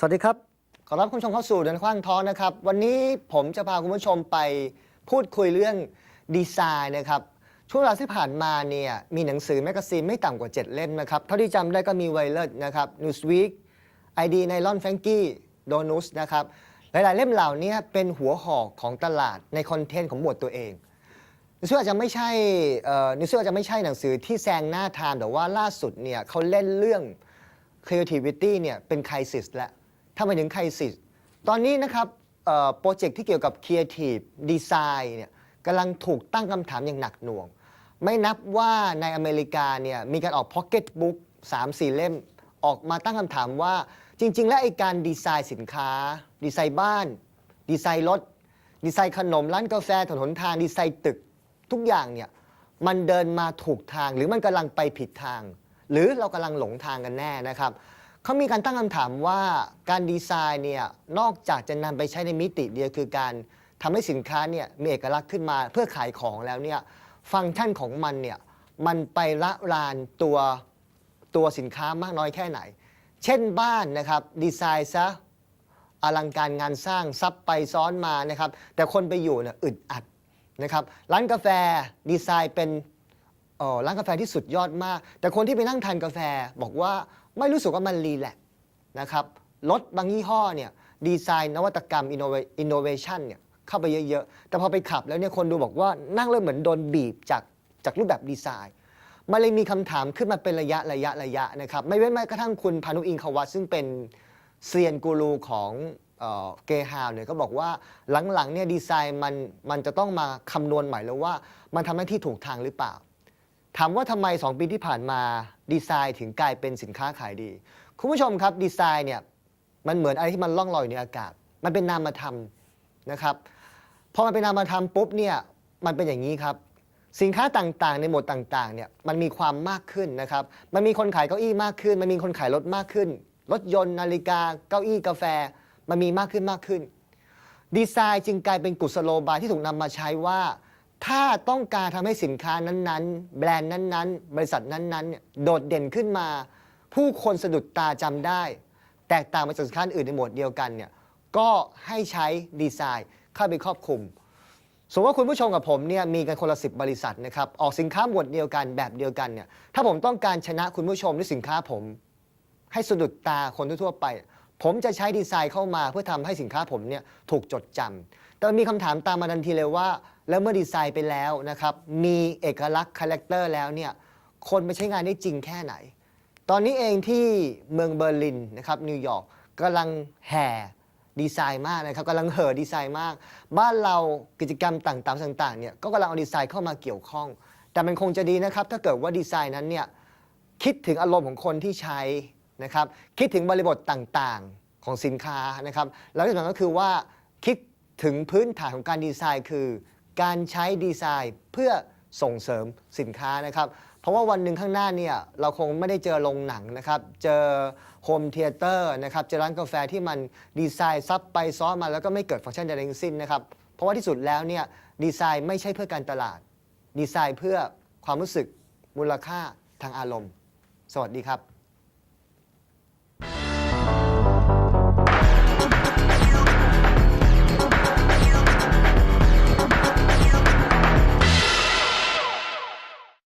สวัสดีครับ ขอรับคุณผู้ชมเข้าสู่เดินขว้างท้องนะครับ วันนี้ผมจะพาคุณผู้ชมไปพูดคุยเรื่องดีไซน์นะครับ ช่วงเวลาที่ผ่านมาเนี่ยมีหนังสือแมกกาซีนไม่ต่ำกว่า 7 เล่มนะครับ เท่าที่จำได้ก็มีไวเลอร์นะครับ Newsweek ID Nylon f a n k y Donus นะครับ หลายๆ เล่มเหล่านี้เป็นหัวหอกของตลาดในคอนเทนต์ของหมวดตัวเองนิวเซอร์อาจจะไม่ใช่เอ่อนิวเซอร์อาจจะไม่ใช่หนังสือที่แซงหน้าทามแต่ว่าล่าสุดเนี่ยเขาเล่นเรื่อง creativity เนี่ยเป็น crisis แล้ว ถ้ามาถึง crisis ตอนนี้นะครับโปรเจกต์ที่เกี่ยวกับ creative design เนี่ยกำลังถูกตั้งคำถามอย่างหนักหน่วง ไม่นับว่าในอเมริกาเนี่ยมีการออก pocket book 3-4 เล่ม ออกมาตั้งคำถามว่าจริง ๆ แล้วไอ้การดีไซน์สินค้า ดีไซน์บ้าน ดีไซน์รถ ดีไซน์ขนม ร้านกาแฟถนนทาง ดีไซน์ตึก ทุกอย่างเนี่ยมันเดินมาถูกทางหรือมันกำลังไปผิดทาง หรือเรากำลังหลงทางกันแน่นะครับ เขามีการตั้งคำถามว่าการดีไซน์เนี่ยนอกจากจะนำไปใช้ในมิติเดียวคือการทำให้สินค้าเนี่ยมีเอกลักษณ์ขึ้นมาเพื่อขายของแล้วเนี่ยฟังก์ชันของมันเนี่ยมันไปละลานตัวตัวสินค้ามากน้อยแค่ไหน เช่นบ้านนะครับดีไซน์ซะอลังการงานสร้างซับไปซ้อนมานะครับแต่คนไปอยู่เนี่ยอึดอัดนะครับร้านกาแฟดีไซน์เป็นออร้านกาแฟที่สุดยอดมาก แต่คนที่ไปนั่งทานกาแฟบอกว่า ไม่รู้สึกว่ามันรีแลกซ์นะครับรถบางยี่ห้อเนี่ยดีไซน์นวัตกรรมอินโนเวชันเนี่ยเข้าไปเยอะๆ แต่พอไปขับแล้วเนี่ยคนดูบอกว่านั่งเลยเหมือนโดนบีบจากจากรูปแบบดีไซน์ มันเลยมีคำถามขึ้นมาเป็นระยะระยะระยะนะครับ ไม่เว้นแม้กระทั่งคุณพานุอิงควัตซึ่งเป็นเซียนกูรูของเกฮาวเนี่ยก็บอกว่าหลังๆเนี่ยดีไซน์มันมันจะต้องมาคำนวณใหม่แล้วว่ามันทำหน้าที่ถูกทางหรือเปล่า ถามว่าทำไม 2 ปีที่ผ่านมาดีไซน์ถึงกลายเป็นสินค้าขายดี คุณผู้ชมครับดีไซน์เนี่ยมันเหมือนอะไรที่มันล่องลอยอยู่ในอากาศ มันเป็นนามธรรมนะครับพอมันเป็นนามธรรมปุ๊บเนี่ยมันเป็นอย่างนี้ครับ สินค้าต่างๆ ในหมวดต่างๆเนี่ยมันมีความมากขึ้นนะครับ มันมีคนขายเก้าอี้มากขึ้น มันมีคนขายรถมากขึ้น รถยนต์นาฬิกา เก้าอี้กาแฟ มันมีมากขึ้นมากขึ้น ดีไซน์จึงกลายเป็นกุศโลบายที่ถูกนำมาใช้ว่า ถ้าต้องการทำให้สินค้านั้นๆ แบรนด์นั้นๆ บริษัทนั้นๆเนี่ยโดดเด่นขึ้นมา ผู้คนสะดุดตาจำได้ แตกต่างไปจากสินค้าอื่นในหมวดเดียวกันเนี่ยก็ให้ใช้ดีไซน์เข้าไปครอบคลุม สมมติว่าคุณผู้ชมกับผมเนี่ยมีกันคนละสิบบริษัทนะครับออกสินค้าหมวดเดียวกันแบบเดียวกันเนี่ยถ้าผมต้องการชนะคุณผู้ชมด้วยสินค้าผม ให้สะดุดตาคนทั่วๆไป ผมจะใช้ดีไซน์เข้ามาเพื่อทำให้สินค้าผมเนี่ยถูกจดจำแต่มีคำถามตามมาทันทีเลยว่า แล้วเมื่อดีไซน์ไปแล้วนะครับ มีเอกลักษณ์คาแรคเตอร์แล้วเนี่ยคนไปใช้งานได้จริงแค่ไหน ตอนนี้เองที่เมืองเบอร์ลินนะครับนิวยอร์กกำลังแห่ดีไซน์มากนะครับกำลังเห่อดีไซน์มาก บ้านเรากิจกรรมต่างๆต่างๆเนี่ยก็กำลังเอาดีไซน์เข้ามาเกี่ยวข้อง แต่มันคงจะดีนะครับ ถ้าเกิดว่าดีไซน์นั้นเนี่ยคิดถึงอารมณ์ของคนที่ใช้ นะครับคิดถึงบริบทต่างๆของสินค้านะครับแล้วที่สำคัญก็คือว่าคิดถึงพื้นฐานของการดีไซน์คือ การใช้ดีไซน์เพื่อส่งเสริมสินค้านะครับเพราะว่าวันหนึ่งข้างหน้าเนี่ยเราคงไม่ได้เจอโรงหนังนะครับเจอโฮมเทเตอร์นะครับเจอร้านกาแฟที่มันดีไซน์ซับไปซ้อนมาแล้วก็ไม่เกิดฟังก์ชันใดทั้งสิ้นนะครับเพราะว่าที่สุดแล้วเนี่ยดีไซน์ไม่ใช่เพื่อการตลาด ดีไซน์เพื่อความรู้สึกมูลค่าทางอารมณ์ สวัสดีครับ